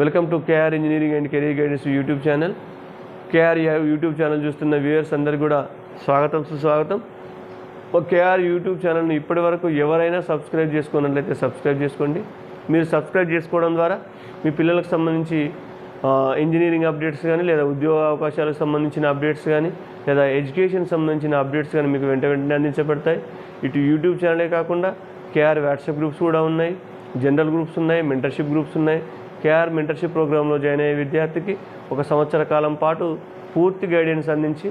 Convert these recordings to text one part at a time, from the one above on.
Welcome to K R engineering and career guidance YouTube channel. K R YouTube channel చూస్తున్న viewers అందరికీ కూడా స్వాగతం సుస్వాగతం. ఒక కేఆర్ యూట్యూబ్ ఛానల్ని ఇప్పటి వరకు ఎవరైనా సబ్స్క్రైబ్ చేసుకున్నట్లయితే సబ్స్క్రైబ్ చేసుకోండి. మీరు సబ్స్క్రైబ్ చేసుకోవడం ద్వారా మీ పిల్లలకు సంబంధించి ఇంజనీరింగ్ అప్డేట్స్ కానీ లేదా ఉద్యోగ అవకాశాలకు సంబంధించిన అప్డేట్స్ కానీ లేదా ఎడ్యుకేషన్ సంబంధించిన అప్డేట్స్ కానీ మీకు వెంట వెంటనే అందించబడతాయి. ఇటు యూట్యూబ్ ఛానలే కాకుండా కేఆర్ వాట్సాప్ గ్రూప్స్ కూడా ఉన్నాయి. జనరల్ గ్రూప్స్ ఉన్నాయి మెంటర్షిప్ గ్రూప్స్ ఉన్నాయి. కేఆర్ మెంటర్షిప్ ప్రోగ్రాంలో జాయిన్ అయ్యే విద్యార్థికి ఒక సంవత్సర కాలం పాటు పూర్తి గైడెన్స్ అందించి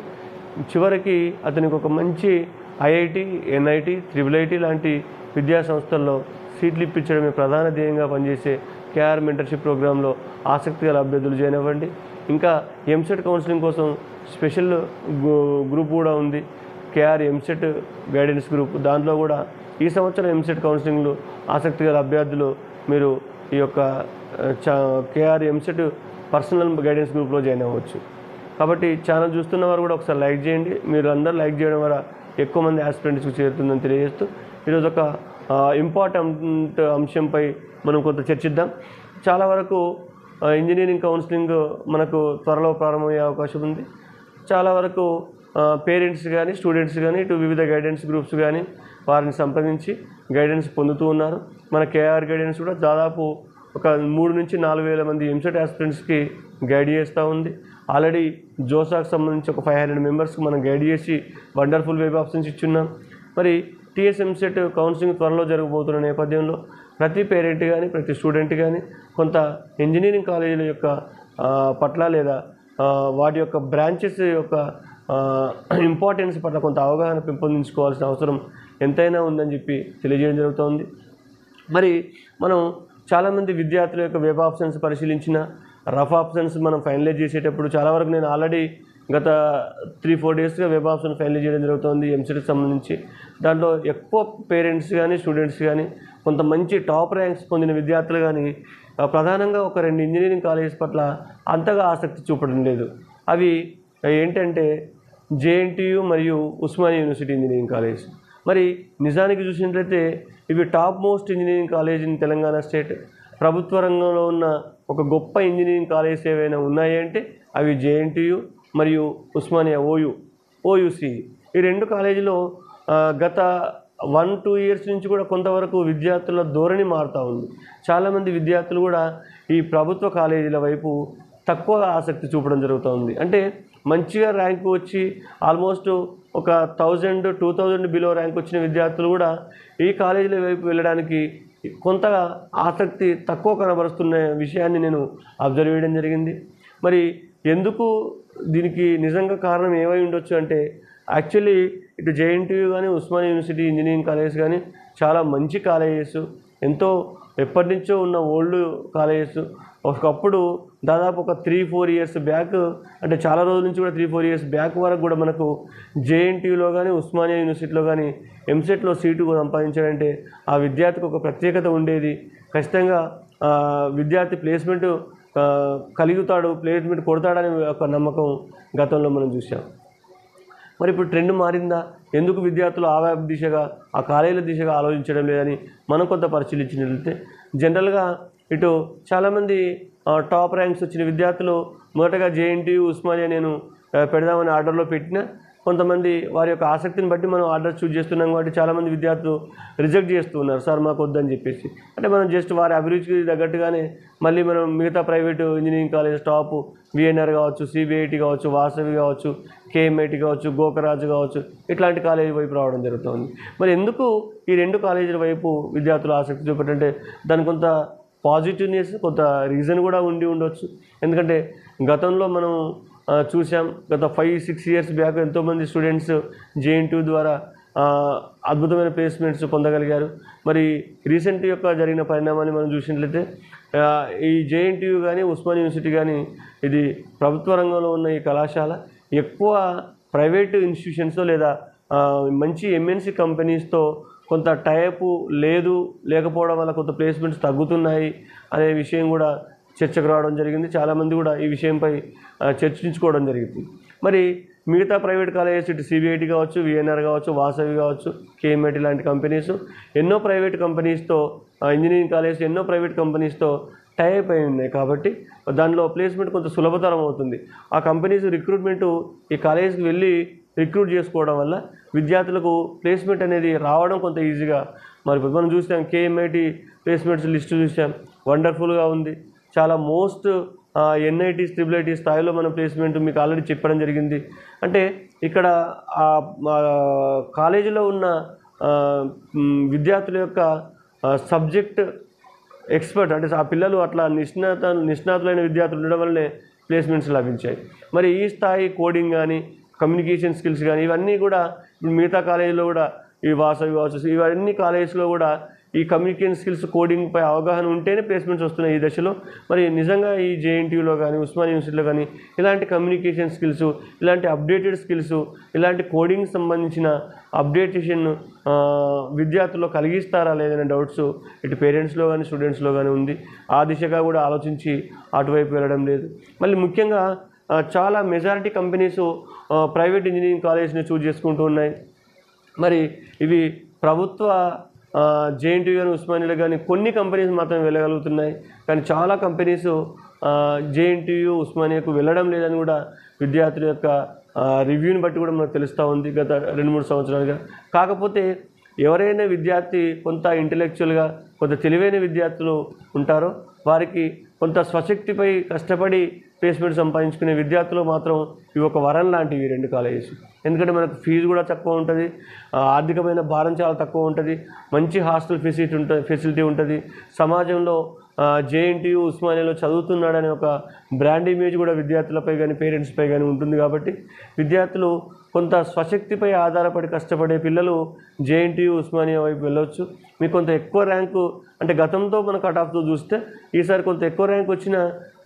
చివరికి అతనికి ఒక మంచి ఐఐటి ఎన్ఐటి త్రిబుల్ ఐటి లాంటి విద్యా సంస్థల్లో సీట్లు ఇప్పించడమే ప్రధాన ధ్యేయంగా పనిచేసే కేఆర్ మెంటర్షిప్ ప్రోగ్రాంలో ఆసక్తి గల అభ్యర్థులు జాయిన్ అవ్వండి. ఇంకా ఎంసెట్ కౌన్సిలింగ్ కోసం స్పెషల్ గ్రూప్ కూడా ఉంది. K R EAMCET guidance group. దాంట్లో కూడా ఈ సంవత్సరం ఎంసెట్ కౌన్సిలింగ్లో ఆసక్తి గల అభ్యర్థులు మీరు ఈ యొక్క K R EAMCET personal guidance గ్రూప్లో జాయిన్ అవ్వచ్చు. కాబట్టి ఛానల్ చూస్తున్న వారు కూడా ఒకసారి లైక్ చేయండి. మీరు అందరూ లైక్ చేయడం వల్ల ఎక్కువ మంది ఆస్పిరెంట్స్కి చేరుతుందని తెలియజేస్తూ ఈరోజు ఒక ఇంపార్టెంట్ అంశంపై మనం కొంత చర్చిద్దాం. చాలా వరకు ఇంజనీరింగ్ కౌన్సిలింగ్ మనకు త్వరలో ప్రారంభమయ్యే అవకాశం ఉంది. చాలా వరకు పేరెంట్స్ కానీ స్టూడెంట్స్ కానీ ఇటు వివిధ గైడెన్స్ గ్రూప్స్ కానీ వారిని సంప్రదించి గైడెన్స్ పొందుతూ ఉన్నారు. మన కేఆర్ గైడెన్స్ కూడా దాదాపు ఒక మూడు నుంచి నాలుగు వేల మంది ఎంసెట్ ఆస్పిరెంట్స్కి గైడ్ చేస్తూ ఉంది. ఆల్రెడీ జోసాకు సంబంధించి ఒక ఫైవ్ హండ్రెడ్ మెంబర్స్కి మనం గైడ్ చేసి వండర్ఫుల్ వెబ్ ఆప్షన్స్ ఇచ్చున్నాం. మరి టీఎస్ఎంసెట్ కౌన్సిలింగ్ త్వరలో జరగబోతున్న నేపథ్యంలో ప్రతి పేరెంట్ కానీ ప్రతి స్టూడెంట్ కానీ కొంత ఇంజనీరింగ్ కాలేజీల యొక్క పట్ల లేదా వాటి యొక్క బ్రాంచెస్ యొక్క ఇంపార్టెన్స్ పట్ల కొంత అవగాహన పెంపొందించుకోవాల్సిన అవసరం ఎంతైనా ఉందని చెప్పి తెలియజేయడం జరుగుతోంది. మరి మనం చాలామంది విద్యార్థుల యొక్క వెబ్ ఆప్షన్స్ పరిశీలించిన రఫ్ ఆప్షన్స్ మనం ఫైనలైజ్ చేసేటప్పుడు చాలా వరకు నేను ఆల్రెడీ గత త్రీ ఫోర్ డేస్గా వెబ్ ఆప్షన్ ఫైనలైజ్ చేయడం జరుగుతుంది ఎంసెట్కి సంబంధించి. దాంట్లో ఎక్కువ పేరెంట్స్ కానీ స్టూడెంట్స్ కానీ కొంత మంచి టాప్ ర్యాంక్స్ పొందిన విద్యార్థులు కానీ ప్రధానంగా ఒక రెండు ఇంజనీరింగ్ కాలేజెస్ పట్ల అంతగా ఆసక్తి చూపడం లేదు. అవి ఏంటంటే జేఎన్టీయు మరియు ఉస్మానియా యూనివర్సిటీ ఇంజనీరింగ్ కాలేజ్ మరి నిజానికి చూసినట్లయితే ఇవి top most engineering college in Telangana state. ప్రభుత్వ రంగంలో ఉన్న ఒక గొప్ప ఇంజనీరింగ్ కాలేజెస్ ఏవైనా ఉన్నాయంటే అవి జేఎన్టీయు మరియు ఉస్మానియా ఓయు ఓయుసి. ఈ రెండు కాలేజీలో గత వన్ టూ ఇయర్స్ నుంచి కూడా కొంతవరకు విద్యార్థుల ధోరణి మారుతూ ఉంది. చాలామంది విద్యార్థులు కూడా ఈ ప్రభుత్వ కాలేజీల వైపు తక్కువ ఆసక్తి చూపడం జరుగుతూ ఉంది. అంటే మంచిగా ర్యాంకు వచ్చి ఆల్మోస్ట్ ఒక thousand two thousand below rank వచ్చిన విద్యార్థులు కూడా ఈ కాలేజీల వైపు వెళ్ళడానికి కొంతగా ఆసక్తి తక్కువ కనబరుస్తున్న విషయాన్ని నేను అబ్జర్వ్ చేయడం జరిగింది. మరి ఎందుకు దీనికి నిజంగా కారణం ఏమై ఉండొచ్చు అంటే యాక్చువల్లీ ఇటు జేఎన్టీయూ కానీ ఉస్మానియా యూనివర్సిటీ ఇంజనీరింగ్ కాలేజెస్ కానీ చాలా మంచి కాలేజెస్ ఎంతో ఎప్పటి నుంచో ఉన్న ఓల్డ్ కాలేజెస్. ఒకప్పుడు దాదాపు ఒక త్రీ ఫోర్ ఇయర్స్ బ్యాక్ అంటే చాలా రోజుల నుంచి కూడా త్రీ ఫోర్ ఇయర్స్ బ్యాక్ వరకు కూడా మనకు జేఎన్టీయూలో కానీ ఉస్మానియా యూనివర్సిటీలో కానీ ఎంసెట్లో సీటు సంపాదించాడంటే ఆ విద్యార్థికి ఒక ప్రత్యేకత ఉండేది. ఖచ్చితంగా విద్యార్థి ప్లేస్మెంట్ కలుగుతాడు ప్లేస్మెంట్ కొడతాడనే ఒక నమ్మకం గతంలో మనం చూసాం మరి ఇప్పుడు ట్రెండ్ మారిందా? ఎందుకు విద్యార్థులు ఆ దిశగా ఆ కాలేజీల దిశగా ఆలోచించడం లేదని మనం కొంత పరిశీలించినట్లయితే జనరల్గా ఇటు చాలామంది టాప్ ర్యాంక్స్ వచ్చిన విద్యార్థులు మొదటగా జేఎన్టీయు ఉస్మానియా నేను పెడదామని ఆర్డర్లో పెట్టిన కొంతమంది వారి యొక్క ఆసక్తిని బట్టి మనం ఆర్డర్ చూజ్ చేస్తున్నాం కాబట్టి చాలామంది విద్యార్థులు రిజెక్ట్ చేస్తూ ఉన్నారు. సార్ మాకు వద్దని చెప్పేసి. అంటే మనం జస్ట్ వారి అభిరుచికి తగ్గట్టుగానే మళ్ళీ మనం మిగతా private engineering college top VNR కావచ్చు సిబిఐటి కావచ్చు వాసవి కావచ్చు కేఎంఐటి కావచ్చు గోకరాజు కావచ్చు ఇట్లాంటి కాలేజీ వైపు రావడం జరుగుతుంది. మరి ఎందుకు ఈ రెండు కాలేజీల వైపు విద్యార్థులు ఆసక్తి చూపెట్టంటే దాని కొంత పాజిటివ్నెస్ కొంత రీజన్ కూడా ఉండి ఉండొచ్చు. ఎందుకంటే గతంలో మనం చూసాం గత ఫైవ్ సిక్స్ ఇయర్స్ బ్యాక్ ఎంతోమంది స్టూడెంట్స్ జేఎన్టీ ద్వారా అద్భుతమైన ప్లేస్మెంట్స్ పొందగలిగారు. మరి రీసెంట్ యొక్క జరిగిన పరిణామాన్ని మనం చూసినట్లయితే ఈ జేఎన్టీయూ కానీ ఉస్మాన్ యూనివర్సిటీ కానీ ఇది ప్రభుత్వ రంగంలో ఉన్న ఈ కళాశాల ఎక్కువ ప్రైవేట్ ఇన్స్టిట్యూషన్స్తో లేదా మంచి ఎంఎన్సీ కంపెనీస్తో కొంత టైపు లేదు లేకపోవడం వల్ల కొంత ప్లేస్మెంట్స్ తగ్గుతున్నాయి అనే విషయం కూడా చర్చకు రావడం జరిగింది. చాలామంది కూడా ఈ విషయంపై చర్చించుకోవడం జరిగింది. మరి మిగతా ప్రైవేట్ కాలేజెస్ ఇటు సిబిఐటి కావచ్చు విఎన్ఆర్ కావచ్చు వాసవి కావచ్చు కేఎంఐటి లాంటి కంపెనీస్ ఎన్నో ప్రైవేట్ కంపెనీస్తో ఇంజనీరింగ్ కాలేజ్ ఎన్నో ప్రైవేట్ కంపెనీస్తో టైప్ అయి ఉన్నాయి కాబట్టి దానిలో ప్లేస్మెంట్ కొంత సులభతరం అవుతుంది. ఆ కంపెనీస్ రిక్రూట్మెంట్ ఈ కాలేజీకి వెళ్ళి రిక్రూట్ చేసుకోవడం వల్ల విద్యార్థులకు ప్లేస్మెంట్ అనేది రావడం కొంత ఈజీగా మరి మనం చూసాం కేఎంఐటి ప్లేస్మెంట్స్ లిస్ట్ చూసాం. వండర్ఫుల్గా ఉంది. చాలా మోస్ట్ ఎన్ఐటి ట్రిపుల్ ఐటీ స్థాయిలో మన ప్లేస్మెంట్ మీకు ఆల్రెడీ చెప్పడం జరిగింది. అంటే ఇక్కడ ఆ మా కాలేజీలో ఉన్న విద్యార్థుల యొక్క సబ్జెక్ట్ ఎక్స్పర్ట్ అంటే ఆ పిల్లలు అట్లా నిష్ణాత నిష్ణాతులైన విద్యార్థులు ఉండడం వల్లనే ప్లేస్మెంట్స్ లభించాయి. మరి ఈ స్థాయి కోడింగ్ కానీ కమ్యూనికేషన్ స్కిల్స్ కానీ ఇవన్నీ కూడా ఇప్పుడు మిగతా కాలేజీలో కూడా ఈ వాసవి కావచ్చు ఇవన్నీ కాలేజెస్లో కూడా ఈ కమ్యూనికేషన్ స్కిల్స్ కోడింగ్పై అవగాహన ఉంటేనే ప్లేస్మెంట్స్ వస్తున్నాయి ఈ దశలో. మరి నిజంగా ఈ జేఎన్టీయూలో కానీ ఉస్మాన్ యూనివర్సిటీలో కానీ ఇలాంటి కమ్యూనికేషన్ స్కిల్స్ ఇలాంటి అప్డేటెడ్ స్కిల్స్ ఇలాంటి కోడింగ్ సంబంధించిన అప్డేటేషన్ విద్యార్థుల్లో కలిగిస్తారా లేదనే డౌట్స్ ఇటు పేరెంట్స్లో కానీ స్టూడెంట్స్లో కానీ ఉంది. ఆ దిశగా కూడా ఆలోచించి అటువైపు వెళ్ళడం లేదు. మళ్ళీ ముఖ్యంగా చాలా మెజారిటీ కంపెనీస్ ప్రైవేట్ ఇంజనీరింగ్ కాలేజ్ని చూజ్ చేసుకుంటూ ఉన్నాయి. మరి ఇవి ప్రభుత్వ జేఎన్టీ కానీ ఉస్మానియాలో కానీ కొన్ని కంపెనీస్ మాత్రం వెళ్ళగలుగుతున్నాయి. కానీ చాలా కంపెనీస్ జేఎన్టీయు ఉస్మానియాకు వెళ్ళడం లేదని కూడా విద్యార్థుల యొక్క రివ్యూని బట్టి కూడా మనకు తెలుస్తూ ఉంది గత రెండు మూడు సంవత్సరాలుగా. కాకపోతే ఎవరైనా విద్యార్థి కొంత ఇంటలెక్చువల్గా కొంత తెలివైన విద్యార్థులు ఉంటారో వారికి కొంత స్వశక్తిపై కష్టపడి ప్లేస్మెంట్ సంపాదించుకునే విద్యార్థులు మాత్రం ఇవి ఒక వరం లాంటివి రెండు కాలేజెస్. ఎందుకంటే మనకు ఫీజు కూడా తక్కువ ఉంటుంది ఆర్థికమైన భారం చాలా తక్కువ ఉంటుంది మంచి హాస్టల్ ఫెసిలిటీ ఉంటుంది ఫెసిలిటీ ఉంటుంది. సమాజంలో జేఎన్టీయు ఉస్మానియాలో చదువుతున్నాడనే ఒక బ్రాండ్ ఇమేజ్ కూడా విద్యార్థులపై కానీ పేరెంట్స్పై కానీ ఉంటుంది కాబట్టి విద్యార్థులు కొంత స్వశక్తిపై ఆధారపడి కష్టపడే పిల్లలు జేఎన్టీయు ఉస్మానియా వైపు వెళ్ళవచ్చు మీకు కొంత ఎక్కువ ర్యాంకు అంటే గతంతో మన కట్ ఆఫ్తో చూస్తే ఈసారి కొంత ఎక్కువ ర్యాంక్ వచ్చిన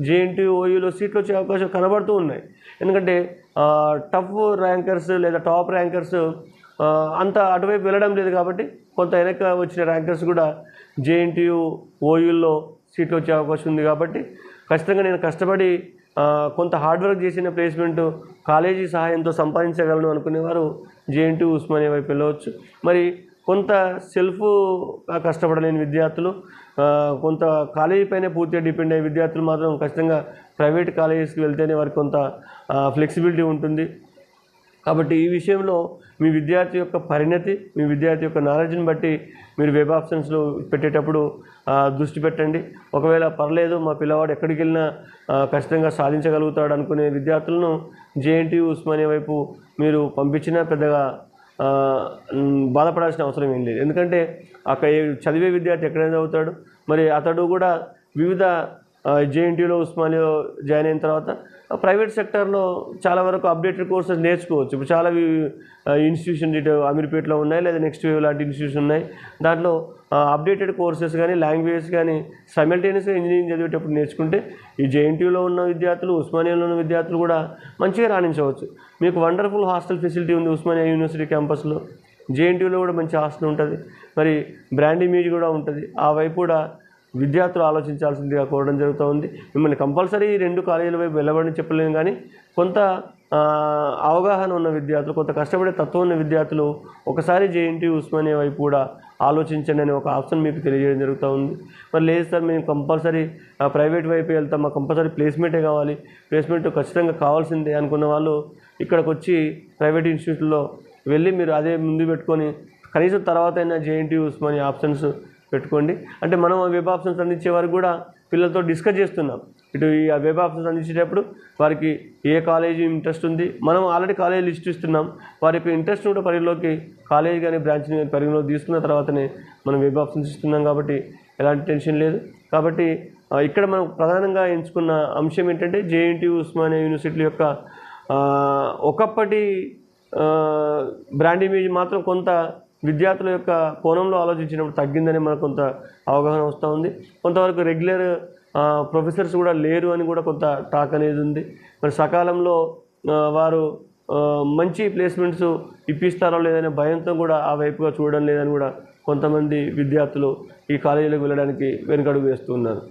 జేఎన్టీయు ఓయూలో సీట్లు వచ్చే అవకాశం కనబడుతూ ఉన్నాయి. ఎందుకంటే టఫ్ ర్యాంకర్స్ లేదా టాప్ ర్యాంకర్స్ అంత అటువైపు వెళ్ళడం లేదు కాబట్టి కొంత వెనక వచ్చిన ర్యాంకర్స్ కూడా జేఎన్టీయు ఓయూల్లో సీట్లు వచ్చే అవకాశం ఉంది కాబట్టి ఖచ్చితంగా నేను కష్టపడి కొంత హార్డ్ వర్క్ చేసిన ప్లేస్మెంట్ కాలేజీ సహాయంతో సంపాదించగలను అనుకునేవారు జేఎన్టీ ఉస్మానియా వైపు వెళ్ళవచ్చు. మరి కొంత సెల్ఫ్ కష్టపడలేని విద్యార్థులు కొంత కాలేజీ పైన పూర్తిగా డిపెండ్ అయ్యే విద్యార్థులు మాత్రం ఖచ్చితంగా ప్రైవేట్ కాలేజెస్కి వెళ్తేనే వారికి కొంత ఫ్లెక్సిబిలిటీ ఉంటుంది. కాబట్టి ఈ విషయంలో మీ విద్యార్థి యొక్క పరిణతి మీ విద్యార్థి యొక్క నాలెడ్జ్ని బట్టి మీరు వెబ్ ఆప్షన్స్లో పెట్టేటప్పుడు దృష్టి పెట్టండి. ఒకవేళ పర్లేదు మా పిల్లవాడు ఎక్కడికి వెళ్ళినా ఖచ్చితంగా సాధించగలుగుతాడు అనుకునే విద్యార్థులను జేఎన్టీ ఉస్మానియా వైపు మీరు పంపించినా పెద్దగా బాధపడాల్సిన అవసరం ఏం లేదు. ఎందుకంటే అక్కడ చదివే విద్యార్థి ఎక్కడైనా చదువుతాడు. మరి అతడు కూడా వివిధ జేఎన్టీలో ఉస్మానియాలో జాయిన్ అయిన తర్వాత ప్రైవేట్ సెక్టర్లో చాలా వరకు అప్డేటెడ్ కోర్సెస్ నేర్చుకోవచ్చు. ఇప్పుడు చాలా ఇన్స్టిట్యూషన్ ఇటు అమీర్పేటలో ఉన్నాయి లేదా నెక్స్ట్ వేవ్ లాంటి ఇన్స్టిట్యూషన్ ఉన్నాయి. దాంట్లో అప్డేటెడ్ కోర్సెస్ కానీ లాంగ్వేజెస్ కానీ సైమల్టేనియస్గా ఇంజనీరింగ్ చదివేటప్పుడు నేర్చుకుంటే ఈ జేఎన్టీయూలో ఉన్న విద్యార్థులు ఉస్మానియాలో ఉన్న విద్యార్థులు కూడా మంచిగా రాణించవచ్చు. మీకు వండర్ఫుల్ హాస్టల్ ఫెసిలిటీ ఉంది ఉస్మానియా యూనివర్సిటీ క్యాంపస్లో జేఎన్టీయూలో కూడా మంచి హాస్టల్ ఉంటుంది. మరి బ్రాండ్ ఇమేజ్ కూడా ఉంటుంది. ఆ వైపు కూడా విద్యార్థులు ఆలోచించాల్సిందిగా కోరడం జరుగుతూ ఉంది మిమ్మల్ని కంపల్సరీ రెండు కాలేజీల వైపు వెళ్ళబడి చెప్పలేము కానీ కొంత అవగాహన ఉన్న విద్యార్థులు కొంత కష్టపడే తత్వం ఉన్న విద్యార్థులు ఒకసారి జేఎన్టీ ఉస్మానియా వైపు కూడా ఆలోచించండి అనే ఒక ఆప్షన్ మీకు తెలియజేయడం జరుగుతూ ఉంది మరి లేదు సార్ మేము కంపల్సరీ ప్రైవేట్ వైపు వెళ్తాం మాకు కంపల్సరీ ప్లేస్మెంటే కావాలి. ప్లేస్మెంట్ ఖచ్చితంగా కావాల్సిందే అనుకున్న వాళ్ళు ఇక్కడికి వచ్చి ప్రైవేట్ ఇన్స్టిట్యూట్లో వెళ్ళి మీరు అదే ముందు పెట్టుకొని కనీసం తర్వాత అయినా జేఎన్టీ ఉస్మానియా ఆప్షన్స్ పెట్టుకోండి. అంటే మనం ఆ వెబ్ ఆప్షన్స్ అందించే వారు కూడా పిల్లలతో డిస్కస్ చేస్తున్నాం. ఇటు ఈ ఆ వెబ్ ఆప్షన్స్ అందించేటప్పుడు వారికి ఏ కాలేజీ ఇంట్రెస్ట్ ఉంది? మనం ఆల్రెడీ కాలేజీ లిస్ట్ ఇస్తున్నాం. వారి యొక్క ఇంట్రెస్ట్ కూడా పరిగణలోకి కాలేజీ కానీ బ్రాంచ్ని కానీ పరిగణలోకి తీసుకున్న తర్వాతనే మనం వెబ్ ఆప్షన్స్ ఇస్తున్నాం కాబట్టి ఎలాంటి టెన్షన్ లేదు. కాబట్టి ఇక్కడ మనం ప్రధానంగా ఎంచుకున్న అంశం ఏంటంటే జేఎన్టీ ఉస్మానియా యూనివర్సిటీ యొక్క ఒకప్పటి బ్రాండ్ ఇమేజ్ మాత్రం కొంత విద్యార్థుల యొక్క కోణంలో ఆలోచించినప్పుడు తగ్గిందని మనకు కొంత అవగాహన వస్తూ ఉంది. కొంతవరకు రెగ్యులర్ ప్రొఫెసర్స్ కూడా లేరు అని కూడా కొంత టాక్ అనేది ఉంది. మరి సకాలంలో వారు మంచి ప్లేస్మెంట్స్ ఇప్పిస్తారో లేదనే భయంతో కూడా ఆ వైపుగా చూడడం లేదని కూడా కొంతమంది విద్యార్థులు ఈ కాలేజీలకు వెళ్ళడానికి వెనుకడుగు వేస్తున్నారు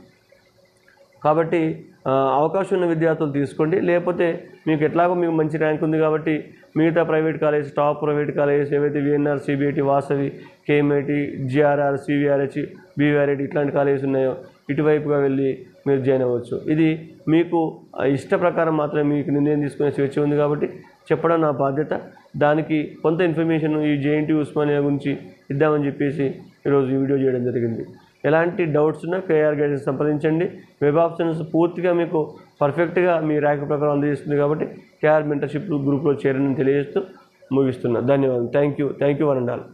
కాబట్టి అవకాశం ఉన్న విద్యార్థులు తీసుకోండి. లేకపోతే మీకు ఎట్లాగో మీకు మంచి ర్యాంక్ ఉంది కాబట్టి మిగతా private college top private colleges ఏవైతే VNR CBIT Vasavi KMIT GRR CVRH BVRIT ఇట్లాంటి కాలేజెస్ ఉన్నాయో ఇటువైపుగా వెళ్ళి మీరు జాయిన్ అవ్వచ్చు. ఇది మీకు ఇష్ట ప్రకారం మాత్రమే మీకు నిర్ణయం తీసుకునే స్వేచ్ఛ ఉంది కాబట్టి చెప్పడం నా బాధ్యత. దానికి కొంత ఇన్ఫర్మేషన్ ఈ జేఎన్టీ ఉస్మానియా గురించి ఇద్దామని చెప్పేసి ఈరోజు ఈ వీడియో చేయడం జరిగింది. ఎలాంటి డౌట్స్ ఉన్నా కేఆర్ గైడెన్స్ సంప్రదించండి. వెబ్ ఆప్షన్స్ పూర్తిగా మీకు పర్ఫెక్ట్గా మీ ర్యాంక్ ప్రకారం అందజేస్తుంది కాబట్టి కేఆర్ మెంటర్షిప్ గ్రూప్లో చేరని తెలియజేస్తూ ముగిస్తున్నా. ధన్యవాదాలు thank you thank you one and all